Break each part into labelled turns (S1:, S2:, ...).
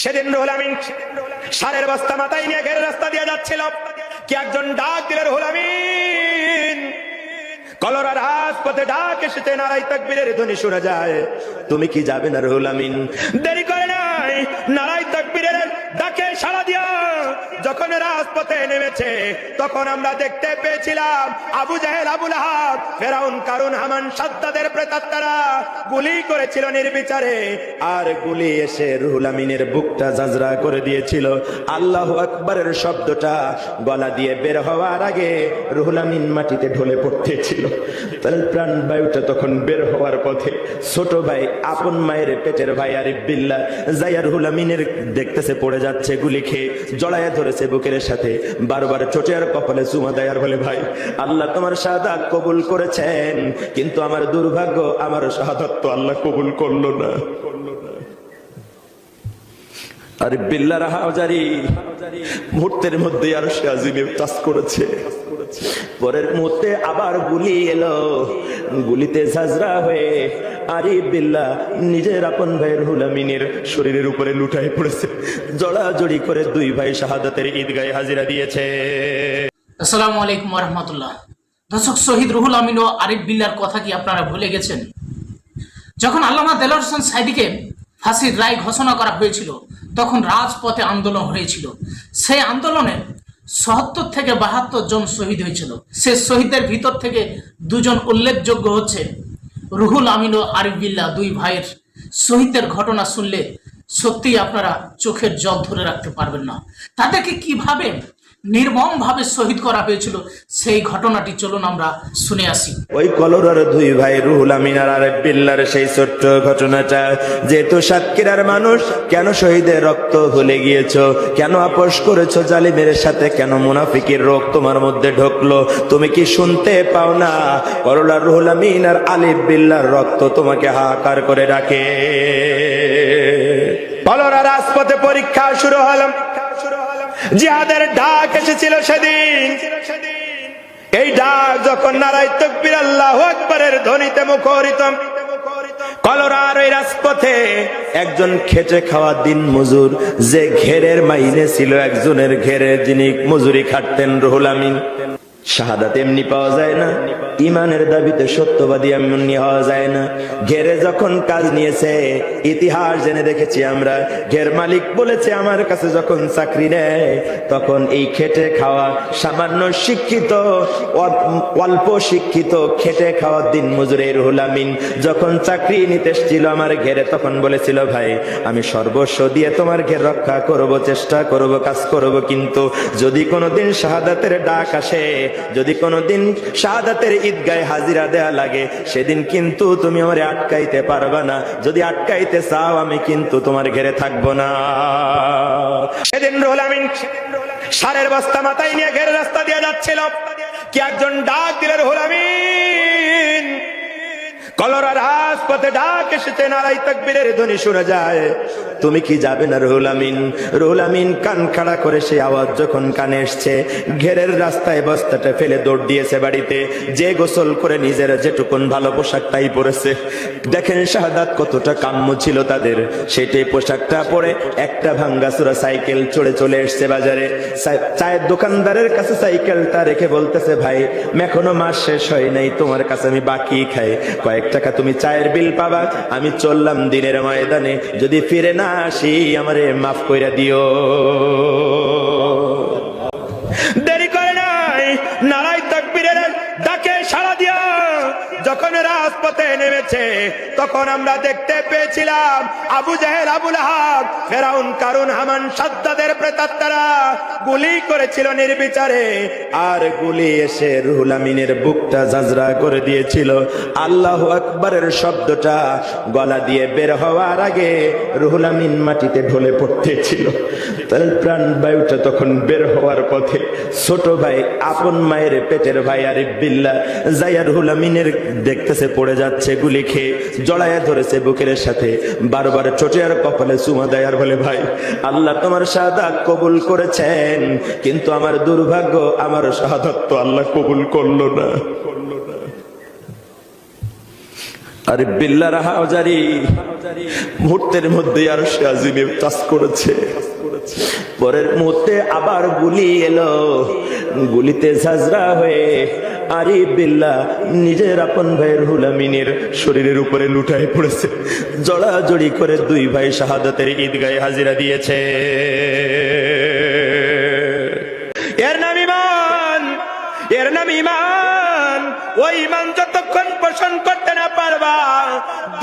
S1: সেদিন রুহুল আমিন সারের বস্তা মাথায় নিয়ে ঘের রাস্তা দিয়ে যাচ্ছিল। কি একজন ডাক দিলেন রুহুল আমিন ডাক এসেছে নারাই তাকবীরের ধ্বনি শোনা যায়। তুমি কি যাবে না রুহুল আমিন? দেরি করে নাই নারাই তাকবীরের ডাকে সাড়া দিয়া যখন রাজপথে নেমেছে, তখন আমরা দেখতে পেয়েছিলাম আবু জাহেল আবুল আহাব ফেরাউন, কারুন, হামান, সাদ্দাদের প্রেতাত্মারা গুলি করেছিল নির্বিচারে। আর গুলি এসে রুহুল আমিনের বুকটা জাজরা করে দিয়েছিল। আল্লাহ আকবরের শব্দটা গলা দিয়ে বের হওয়ার আগে রুহুল আমিন মাটিতে ঢলে পড়তেছিল। তার প্রাণ বায়ুটা তখন বের হওয়ার পথে ছোট ভাই, আপন মায়ের পেটের ভাই আরিফ বিল্লা জাইয়া রুহুল আমিনের দেখতেছে পড়ে যাচ্ছে গুলি খেয়ে। জড়াইয়া ধরেছে বুকের সাথে। বারবার চোটে আর কপালে চুমা দেয় আর বলে, ভাই, আল্লাহ তোমার শাহাদাত কবুল করেছেন, কিন্তু আমার দুর্ভাগ্য, আমার শাহাদাত তো আল্লাহ কবুল করল না। আরে বিল্লার হাজারি মুহূর্তের মধ্যে আর সে আজিমে টাচ করেছে। পরের মুহূর্তে আবার গুলি এলো, গুলিতে ঝাজরা হয়ে আরে বিল্লা, নিজের আপন ভাইয়ের হুলামিনের শরীরের উপরে লুটায় পড়েছে। জড়াজড়ি করে দুই ভাই শাহাদাতের ঈদগাহে হাজিরা দিয়েছে।
S2: আসসালামু আলাইকুম রহমতুল্লাহ দর্শক, শহীদ রুহুল আমিন ও আরিফ বিল্লার কথা কি আপনারা ভুলে গেছেন? যখন আল্লামা দেলার হোসেন সাইদিকে ফাঁসির রায় ঘোষণা করা হয়েছিল, তখন রাজপথে আন্দোলন হয়েছিল। সেই আন্দোলনে সত্তর থেকে বাহাত্তর জন শহীদ হয়েছিল। সে শহীদদের ভিতর থেকে দুজন উল্লেখযোগ্য হচ্ছে রুহুল আমিন ও আরিফবিল্লা দুই ভাইয়ের শহীদদের ঘটনা শুনলে সত্যিই আপনারা চোখের জল ধরে রাখতে পারবেন না। তাদেরকে কীভাবে নির্মম ভাবে শহীদ করা হয়েছিল। সেই ঘটনাটি চলুন আমরা শুনে আসি।
S1: ওই কলরার দুই ভাই রুহুল আমিন আর বিল্লার সেই ছোট্ট ঘটনাটা। যেহেতু সাতক্ষীরার মানুষ, কেন শহীদের রক্ত ভুলে গিয়েছ? কেন আপোষ করেছ জালিমের সাথে? কেন মুনাফিকের রোগ তোমার মধ্যে ঢুকলো? তুমি কি শুনতে পাও না? করলার রুহুল আমিন আর আলিফ বিল্লার রক্ত তোমাকে হাহাকার করে ডাকে কলরা রাজপথে পরীক্ষা শুরু হলাম জিহাদের ডাক এসেছিল সেদিন। এই ডাক যখন নারাই তকবির আল্লাহ আকবরের ধ্বনিতে মুখরিত, কলরার একজন খেটে খাওয়া দিন মজুর, যে ঘেরের মাইনে ছিল একজনের ঘেরে, যিনি মজুরি খাটতেন রুহুল আমিন। শাহাদাত এমনি পাওয়া যায় না। ইমানের দাবিতে সত্যবাদী এমনি হওয়া যায় না। ঘেরে যখন কাজ নিয়েছে, ইতিহাস জেনে দেখেছি আমরা। ঘের মালিক বলেছে, আমার কাছে যখন চাকরি নেয়, তখন এই খেটে খাওয়া সামান্য শিক্ষিত অল্প শিক্ষিত খেটে খাওয়া দিন মজুরের হুলামিন। যখন চাকরি নিতে এসেছিল আমার ঘেরে, তখন বলেছিল, ভাই, আমি সর্বস্ব দিয়ে তোমার ঘের রক্ষা করব, চেষ্টা করব, কাজ করব, কিন্তু যদি কোনোদিন শাহাদাতের ডাক আসে, যদি কোনোদিন শাহাদাতের ঈদগায় হাজিরা দেয়া লাগে, সেদিন কিন্তু তুমি আমারে আটকাইতে পারবা না। যদি আটকাইতে চাও, আমি কিন্তু তোমার ঘেরে থাকব না। সেদিন রোল সারের বস্তা মাথায় নিয়ে ঘেরে রাস্তা দিয়ে যাচ্ছিল। কি একজন ডাক দিলেন রোল কলরার হাসপাতে ডাক এসেছে নারাই তাকবীরের ধ্বনি শুনে যায়। তুমি কি যাবে না রুহুল আমিন? রুহুল আমিন কান খাড়া করে সে আওয়াজ যখন কানে এসছে, ঘেরের রাস্তায় বস্তাটা ফেলে দৌড় দিয়েছে বাড়িতে। যে গোসল করে নিজের যেটুকুন ভালো পোশাকটাই পরেছে। দেখেন শাহাদাত কতটা কাম্য ছিল তাদের। সেটাই পোশাকটা পরে একটা ভাঙ্গাসুরা সাইকেল চড়ে চলে এসছে বাজারে। চায়ের দোকানদারের কাছে সাইকেলটা রেখে বলতেছে, ভাই এখনও মাস শেষ হয় নাই, তোমার কাছে আমি বাকি খাই। কয়েক টাকা তুমি চায়ের বিল পাবা, আমি চললাম দিনের ময়দানে। যদি ফিরে না আসি, আমারে মাফ কইরা দিও। রাজপথে নেমেছে। তখন আমরা দেখতে পেয়েছিলাম আবু জাহেল, আবুল আহাব ফেরাউন, কারুন, হামান, সাদ্দাদের প্রেতাত্মারা গুলি করেছিল নির্বিচারে। আর গুলি এসে রুহুল আমিনের বুকটা জাজরা করে দিয়েছিল। আল্লাহ আকবরের শব্দটা গলা দিয়ে বের হওয়ার আগে রুহুল আমিন মাটিতে ঢলে পড়তেছিল। তার প্রাণ বায়ুটা তখন বের হওয়ার পথে ছোট ভাই, আপন মায়ের পেটের ভাই আরিফ বিল্লা জাইয়া রুহুল আমিনের দেখতেছে পড়ে যাচ্ছে গুলি খেয়ে, জড়াইয়া ধরেছে বুকের সাথে। বারবার চোটে আর কপালে চুমা দেয় আর বলে, ভাই, আল্লাহ তোমার শাহাদাত কবুল করেছেন, কিন্তু আমার দুর্ভাগ্য, আমার তো আল্লাহ কবুল করল না। আরে বিল্লার হাজারি মুহূর্তের মধ্যে আর সে আজিমে চাষ করেছে। পরের মুহূর্তে আবার গুলি এলো। গুলিতে ঝাঁঝরা হয়ে আরে বিল্লা নিজের আপন ভাইয়ের হুলামিনের শরীরের উপরে লুটায় পড়েছে। জড়াজড়ি করে দুই ভাই শাহাদাতের ঈদগাহে হাজিরা দিয়েছে। এর নাম ইমান, এর নাম ইমান। ওই ইমান যতক্ষণ পোষণ করতে না পারবা,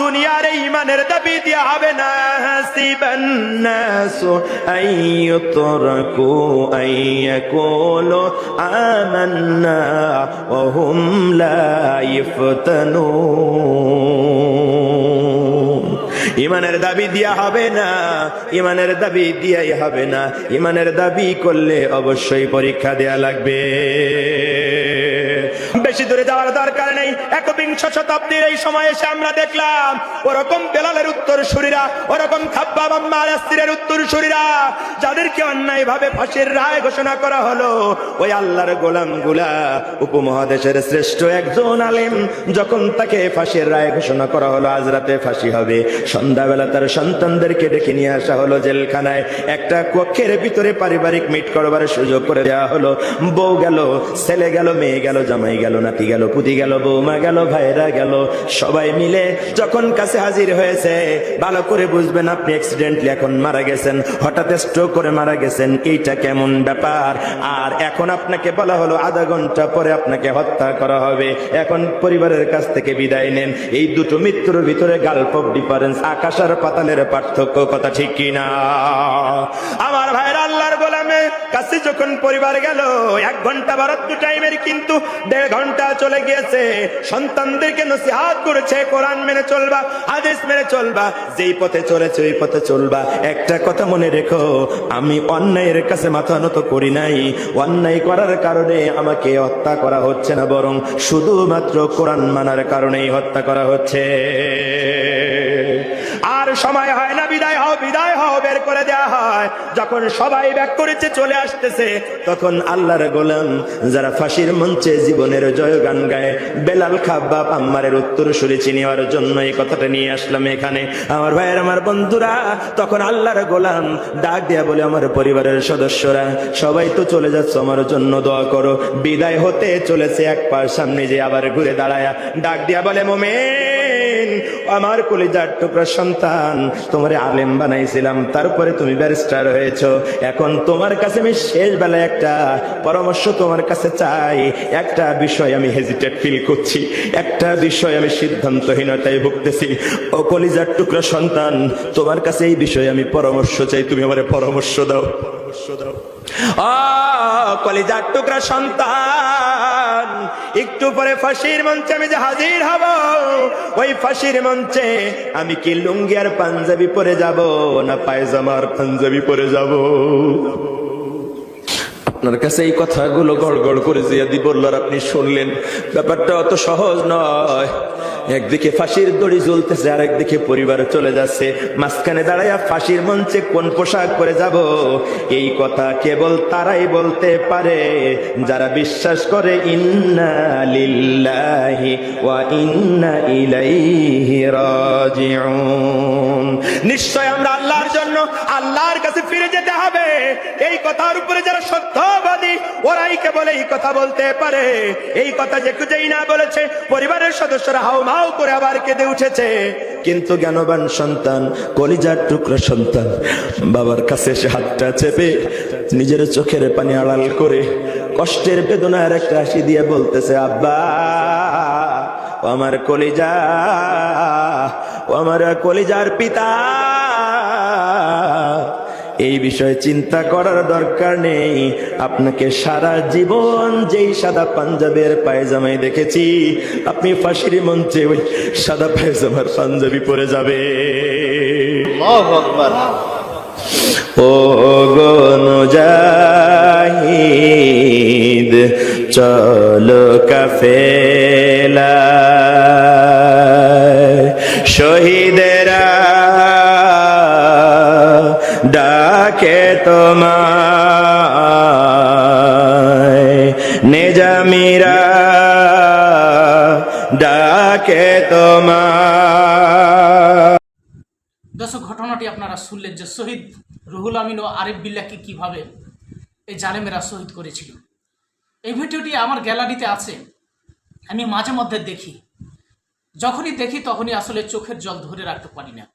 S1: দুনিয়ার এই ইমানের দাবি দিয়া হবে না। আইয়ুতরাকু হুম লা ইফতানুন ইমানের দাবি দিয়া হবে না, ইমানের দাবি দিয়াই হবে না। ইমানের দাবি করলে অবশ্যই পরীক্ষা দেয়া লাগবে। বেশি দূরে যাওয়ার দরকার নেই। একবিংশ শতাব্দীর এই সময় এসে আমরা দেখলাম, ওরকম বেলালের উত্তর সুরীরা ওরকম খাব্বাব আম্মার স্ত্রীর উত্তর সুরীরা যাদেরকে অন্যায় ভাবে ফাঁসির রায় ঘোষণা করা হলো, ওই আল্লাহর গোলামগুলা উপমহাদেশের শ্রেষ্ঠ একজন আলেম, যখন তাকে ফাঁসির রায় ঘোষণা করা হলো, আজ রাতে ফাঁসি হবে। সন্ধ্যাবেলা তার সন্তানদেরকে ডেকে নিয়ে আসা হলো জেলখানায়। একটা কক্ষের ভিতরে পারিবারিক মিট করবার সুযোগ করে দেওয়া হলো। বউ গেল, ছেলে গেল, মেয়ে গেল, জামাই গেল, নাতি গেল, পুতি গেল, বৌমা গেল ভাইরা গেল, সবাই মিলে যখন কাছে হাজির হয়েছে, ভালো করে বুঝবেন আপনি অ্যাক্সিডেন্টলি এখন মারা গেছেন, হঠাৎ স্ট্রোক করে মারা গেছেন, এইটা কেমন ব্যাপার? আর এখন আপনাকে বলা হলো, আধা ঘণ্টা পরে আপনাকে হত্যা করা হবে। এখন পরিবারের কাছ থেকে বিদায় নেন। এই দুটো মৃত্যুর ভিতরে গাল্প ডিফারেন্স আকাশ আর পাতালের পার্থক্য কথা ঠিক কিনা? আমার কাছে যখন পরিবার গেল, এক ঘণ্টা বারাত্তু টাইমের কিন্তু দেড় ঘণ্টা চলে গিয়েছে। সন্তানদেরকে নসিহাত করেছে, কোরআন মেনে চলবা আদেশ মেনে চলবা, যেই পথে চলেছে ওই পথে চলবা। একটা কথা মনে রেখো, আমি অন্যায়ের কাছে মাথা নত করি নাই। অন্যায় করার কারণে আমাকে হত্যা করা হচ্ছে না, বরং শুধুমাত্র কোরআন মানার কারণেই হত্যা করা হচ্ছে। সময় হয় না, বিদায় হও বিদায় হও, বের করে দেওয়া হয়। যখন সবাই ব্যাক করেছে, চলে আসতেছে, তখন আল্লাহর গোলাম যারা ফাঁসির মঞ্চে জীবনের জয় গান গায়, বেলাল খাব্বাব আম্মারের উত্তর শুনেছি নেওয়ার জন্য এই কথাটা নিয়ে আসলাম এখানে। আমার ভাইয়ের, আমার বন্ধুরা, তখন আল্লাহর গোলাম ডাক দেয়া বলে, আমার পরিবারের সদস্যরা, সবাই তো চলে যাচ্ছে, আমার জন্য দোয়া করো। বিদায় হতে চলেছে এক পার সামনে যে আবার ঘুরে দাঁড়ায়। ডাক দিয়া বলে, মোমেন আমার কলিজার টুকরা সন্তান, তোমার আলেম বানাইছিলাম, তারপরে তুমি ব্যারিস্টার হয়েছো। এখন তোমার কাছে আমি শেষ বেলায় একটা পরামর্শ তোমার কাছে চাই। একটা বিষয় আমি হেজিটেট ফিল করছি, একটা বিষয় আমি সিদ্ধান্তহীনতায় ভুগতেছি। ও কলিজার টুকরা সন্তান, তোমার কাছে এই বিষয়ে আমি পরামর্শ চাই, তুমি আমার পরামর্শ দাও পরামর্শ দাও। কলিজার টুকরা সন্তান। একটু পরে ফাঁসির মঞ্চে আমি যে হাজির হব, ওই ফাঁসির মঞ্চে আমি কি লুঙ্গি আর পাঞ্জাবি পরে যাব, না পায়জামার পাঞ্জাবি পরে যাব? আপনার কাছে এই কথাগুলো গড় গড় করে জিয়াদি বললার, আপনি শুনলেন। ব্যাপারটা অত সহজ নয়। একদিকে ফাঁসির দড়ি জ্বলতেছে আর একদিকে পরিবার চলে যাচ্ছে। মাঝখানে দাঁড়াইয়া ফাঁসির মঞ্চে কোন পোশাক পরে যাব? এই কথা কেবল তারাই বলতে পারে। যারা বিশ্বাস করে, ইন্না লিল্লাহি ওয়া ইন্না ইলাইহি রাজিউন। নিশ্চয় আমরা আল্লাহর জন্য আল্লাহর কাছে ফিরে যেতে হবে। এই কথার উপরে যারা কেবল এই কথা বলতে পারে। এই কথা যে যেই না বলেছে, পরিবারের সদস্যরা হাও মাও করে আবার কেঁদে উঠেছে। কিন্তু জ্ঞানবান সন্তান, কলিজার টুকরো সন্তান, বাবার কাছে এসে হাতটা চেপে, নিজের চোখের পানি আড়াল করে কষ্টের বেদনার একটা হাসি দিয়ে বলতেছে, আব্বা আমার কলিজা, ও আমার কলিজার পিতা। এই বিষয়ে চিন্তা করার দরকার নেই। আপনাকে সারা জীবন যেই সাদা পাঞ্জাবের পায়জামাই দেখেছি আপনি ফাঁসির মঞ্চে ওই সাদা পায়জামার পাঞ্জাবি পরে যাবে। ও গনুজাহিদ চলো কাফেলা শহীদেরা তোমায় নেজামিরা ডাকে তোমায়।
S2: দর্শক, ঘটনাটি আপনারা শুনলেন যে শহীদ রুহুল আমিন ও আরিফ বিল্লাকে কীভাবে এই জালেমেরা শহীদ করেছিল। এই ভিডিওটি আমার গ্যালারিতে আছে, আমি মাঝে মধ্যে দেখি। যখনই দেখি তখনই আসলে চোখের জল ধরে রাখতে পারি না।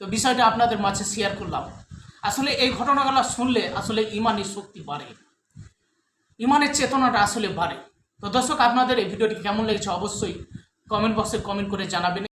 S2: তো বিষয়টা আপনাদের মাঝে শেয়ার করলাম। আসলে এই ঘটনাগুলো শুনলে আসলে ইমানের শক্তি বাড়ে। ইমানের চেতনাটা আসলে বাড়ে। তো দর্শক, আপনাদের এই ভিডিওটি কেমন লেগেছে অবশ্যই কমেন্ট বক্সে কমেন্ট করে জানাবেন।